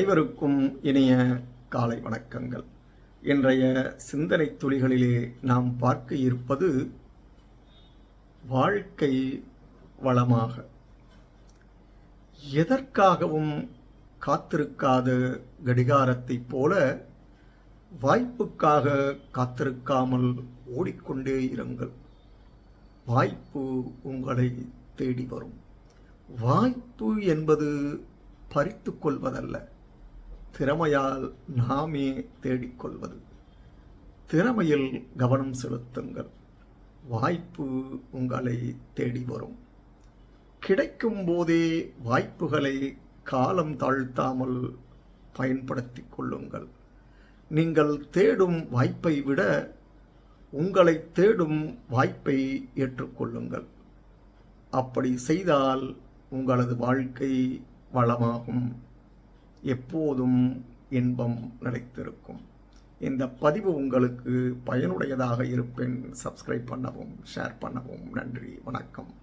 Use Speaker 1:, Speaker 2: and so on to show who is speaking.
Speaker 1: அனைவருக்கும் இனிய காலை வணக்கங்கள். இன்றைய சிந்தனை துளிகளிலே நாம் பார்க்க இருப்பது வாழ்க்கை வளமாக. எதற்காகவும் காத்திருக்காத கடிகாரத்தைப் போல வாய்ப்புக்காக காத்திருக்காமல் ஓடிக்கொண்டே இருங்கள். வாய்ப்பு உங்களை தேடி வரும். வாய்ப்பு என்பது பறித்து கொள்வதல்ல. திறமையால் நாமே தேடிக்கொள்வது. திறமையில் கவனம் செலுத்துங்கள். வாய்ப்பு உங்களை தேடி வரும். கிடைக்கும் போதே வாய்ப்புகளை காலம் தாழ்த்தாமல் பயன்படுத்தி கொள்ளுங்கள். நீங்கள் தேடும் வாய்ப்பை விட உங்களை தேடும் வாய்ப்பை ஏற்றுக்கொள்ளுங்கள். அப்படி செய்தால் உங்களது வாழ்க்கை வளமாகும். எப்போதும் இன்பம் நிலைத்திருக்கும். இந்த பதிவு உங்களுக்கு பயனுடையதாக இருப்பேன். சப்ஸ்கிரைப் பண்ணவும் ஷேர் பண்ணவும். நன்றி. வணக்கம்.